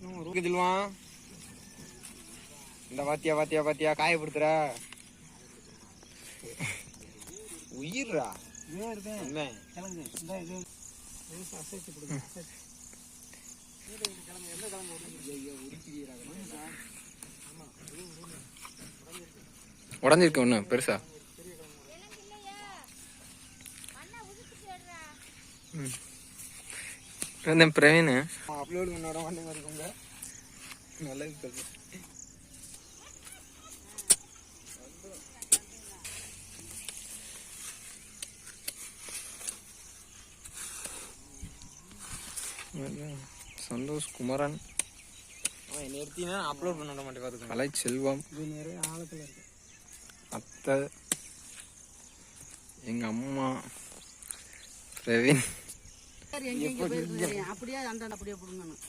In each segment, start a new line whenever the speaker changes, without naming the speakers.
சொல்லுவான் இந்த பாத்தியா பாத்தியா பாத்தியா காயப்படுத்துற. உயிர்ரா என்ன?
உடஞ்சிருக்கு?
ஒண்ணு பெருசா? ம். பிரவீன் அப்லோட் பண்ண விட மாட்டேங்க இருக்கவங்க நல்லது சொல்லு சந்தோஷ் குமரன். அவன் நிறுத்தினா அப்லோட் பண்ண விட மாட்டேன் கலை செல்வம்.
இது நிறைய ஆழத்துல இருக்கு.
அத்தை. எங்க அம்மா. பிரவீன்
சரி, எங்க எங்க போயிருக்கீங்க? அப்படியே அந்த அப்படியே பிடுங்கணும்.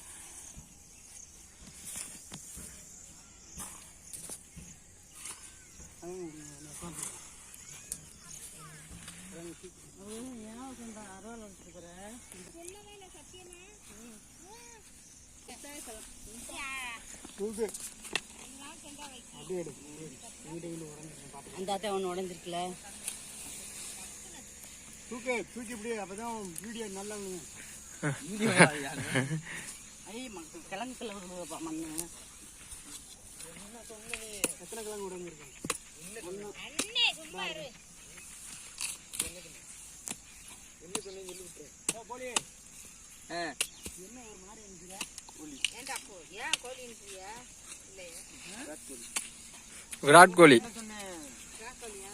ஏன் சொந்த அறுவல் வச்சிருக்கிற
தூக்கு அப்படியே எடு வீடு வீடு உடஞ்சிருக்கு பாத்து
அந்த அத்தை ஒன்று உடஞ்சிருக்குல
தூக்கு தூக்கி இப்படியே அப்பதான் வீடியோ நல்லா
ஐய மக்கள் கிழங்கு கிழங்கு மண்ணு.
எத்தனை கிழங்கு உடஞ்சிருக்கு ஓ, போலி
ஏன்டா அப்போ ஏன் கோழி அனுப்புறியா இல்லையா.
விராட் கோலி
சொன்னேன்
கோழியா?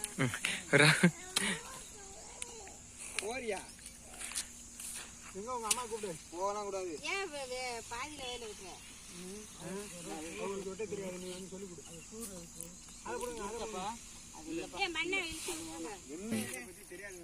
விரா-
போறியா எங்க உங்க அம்மா கூப்பிடு.
போனா கூடாது.
ஏன் பாதியில வேலை விட்டுற
அவங்களுக்கு விட்ட தெரியாது நீ வந்து சொல்லி கொடு அதை கொடுங்க அதை கொடுங்க
அது இல்லப்பா
தெரியாது.